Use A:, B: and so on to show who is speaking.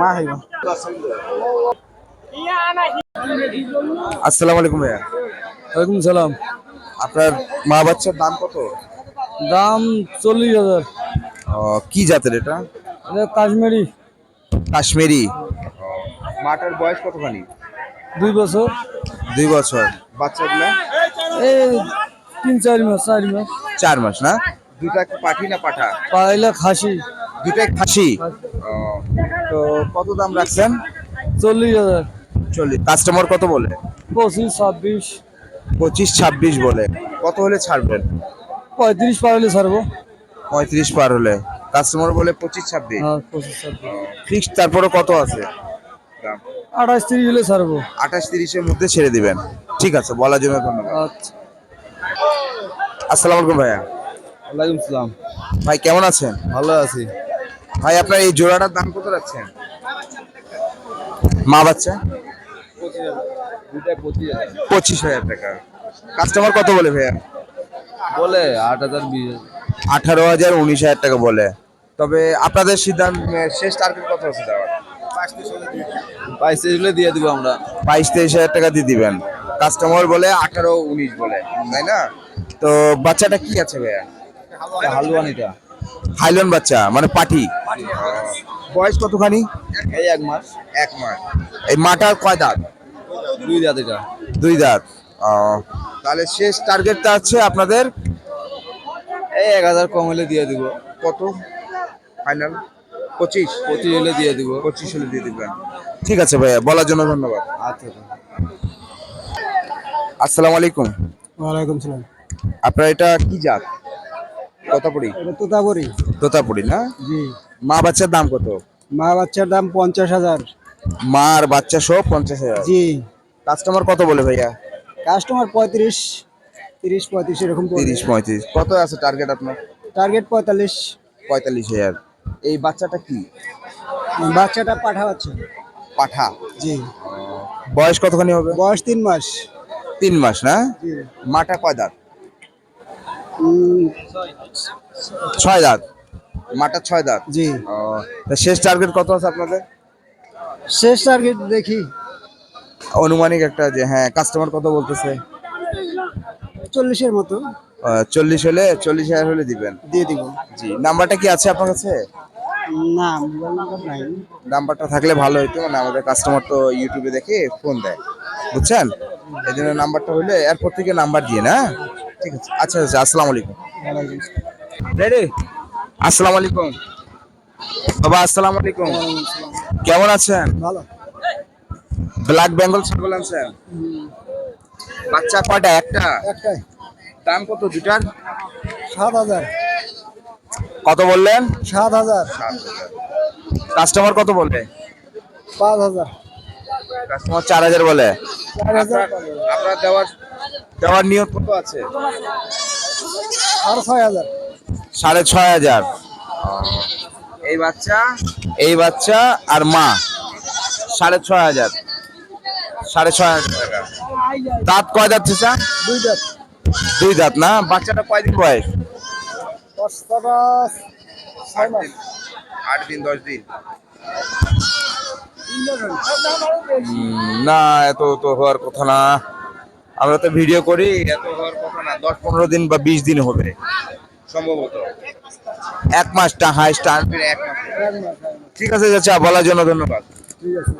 A: মা হইব
B: আসসালামু আলাইকুম ভাইয়া।
A: ওয়ালাইকুম সালাম।
B: আপনার মা বাচ্চার দাম কত?
A: দাম চল্লিশ হাজার।
B: কি জাতের এটা?
A: এটা কাশ্মীরি।
B: কাশ্মীরি। মাটার বয়স কতখানি?
A: দুই বছর।
B: দুই বছর। বাচ্চাগুলো?
A: এই তিন চার মাস চার মাস।
B: চার মাস না? দুটা পাঠি না পাঠা?
A: পাইলে খাসি।
B: দুটাই খাসি? তো কত দাম রাখছেন?
A: চল্লিশ হাজার।
B: চল্লিশ। কাস্টমার কত বলে?
A: পঁচিশ ছাব্বিশ।
B: পঁচিশ ছাব্বিশ বলে। কত হলে ছাড়বেন?
A: পঁয়ত্রিশ পারলে ছাড়বো।
B: পঁয়ত্রিশ পার হলে। কাস্টমার বলে পঁচিশ ছাব্বিশ।
A: হ্যাঁ পঁচিশ ছাব্বিশ।
B: ফিক্সড তারপরে কত আছে?
A: আঠাশ তিরিশ হলে ছাড়বো।
B: আঠাশ তিরিশের মধ্যে ছেড়ে দিবেন। ঠিক আছে বলার জন্য ধন্যবাদ।
A: আচ্ছা।
B: আসসালামু আলাইকুম ভাইয়া।
A: ওয়ালাইকুম সালাম।
B: ভাই কেমন আছেন?
A: ভালো আছি।
B: ভাই আপনার এই জোড়াটার দাম কত রাখছেন মা বাচ্চা? পঁচিশ হাজার টাকা। কাস্টমার কত বলে ভাইয়া?
A: বলে আট হাজার
B: আঠারো হাজার উনিশ হাজার টাকা বলে। তবে আপনাদের সিদ্ধান্ত শেষ টার্গেট কত আছে দেওয়ার?
A: বাইশ হলে দিয়ে দিব আমরা।
B: বাইশ তেইশ হাজার টাকা দিয়ে দিবেন। কাস্টমার বলে আঠারো উনিশ বলে তাই না? তো বাচ্চাটা কি আছে ভাইয়া?
A: হালুয়ানিটা।
B: হাইলন বাচ্চা মানে পাটি বয়স কতখানি?
A: এই এক মাস।
B: এক মাস। এই মাটার কয় দাঁত?
A: দুই দাঁত এটা।
B: দুই দাঁত। ও, তাহলে শেষ টার্গেটটা আছে আপনাদের?
A: এই এক হাজার কম হলে দিয়ে দিব।
B: কত? ফাইনাল? পঁচিশ?
A: পঁচিশ হলে দিয়ে দিব।
B: পঁচিশ হলে দিয়ে দিবেন। ঠিক আছে ভাইয়া বলার জন্য ধন্যবাদ।
A: আচ্ছা
B: আসসালামু আলাইকুম।
A: ওয়ালাইকুম সালাম।
B: আপনার এটা কি জাত? তোতাপুরি?
A: তোতাপুরি।
B: তোতাপুরি না?
A: জি।
B: মা বাচ্চার দাম কত?
A: মা বাচ্চার দাম পঞ্চাশ হাজার।
B: মা আর বাচ্চা সহ পঞ্চাশ হাজার?
A: জি।
B: কাস্টমার কত বলে ভাইয়া?
A: কাস্টমার পঁয়ত্রিশ তিরিশ পঁয়ত্রিশ এরকম
B: তিরিশ পঁয়ত্রিশ। কত আছে টার্গেট আপনার?
A: টার্গেট পঁয়তাল্লিশ।
B: পঁয়তাল্লিশ হাজার। এই বাচ্চাটা কি?
A: বাচ্চাটা পাঠা বাচ্চা।
B: পাঠা?
A: জি।
B: বয়স কতখানি হবে?
A: বয়স তিন মাস।
B: তিন মাস না? মাটা কয় দাঁত? ছয় দাঁত। মাটা ছয় দাঁত?
A: জি।
B: শেষ টার্গেট কত আছে আপনাদের?
A: শেষ টার্গেট দেখি।
B: অনুমানিক একটা যে হ্যাঁ কাস্টমার কত বলতেছে?
A: চল্লিশের মতো।
B: চল্লিশ হলে চল্লিশ হাজার হলে দিবেন।
A: দিয়ে দিব।
B: জি নাম্বারটা কি আছে আপনার কাছে?
A: না মোবাইল নাম্বার নাই।
B: নাম্বারটা থাকলে ভালো হতো মানে আমাদের কাস্টমার তো ইউটিউবে দেখে ফোন দেয়। বুঝছেন? এই জন্য নাম্বারটা হলে এয়ারপোর্ট থেকে নাম্বার দিয়ে না? ঠিক আছে আচ্ছা আচ্ছা আসসালামু আলাইকুম। রেডি? আসসালামু আলাইকুম। বাবা আসসালামু আলাইকুম। কেমন আছেন?
A: ভালো।
B: ব্ল্যাক বেঙ্গল ছাগল আনছেন? বাচ্চা কয়টা? একটা?
A: একটাই।
B: দাম কত দুটার
A: সাত হাজার।
B: কত বললেন?
A: সাত হাজার।
B: কাস্টমার কত বলে?
A: পাঁচ হাজার।
B: কাস্টমার চার হাজার বলে। আপনার দেওয়ার দেওয়ার নিয়ত কত আছে?
A: আর ছয় হাজার।
B: সাড়ে ছয় হাজার। এই বাচ্চা? এই বাচ্চা আর মা। সাড়ে ছয় হাজার। সাড়ে ছয় হাজার টাকা। দাঁত কয় দাঁত চাচা?
A: দুই দাঁত।
B: দুই দাঁত না? বাচ্চাটা কয়দিন বয়স? আট দিন দশ দিন। না এত তো হওয়ার কথা না। আমরা তো ভিডিও করি, এত হওয়ার কথা না। দশ পনেরো দিন বা বিশ দিন হবে, সম্ভবত। এক হাইস্ট মাস
A: এক মাস।
B: ঠিক আছে, চাচা, বলার জন্য ধন্যবাদ।
A: ঠিক আছে।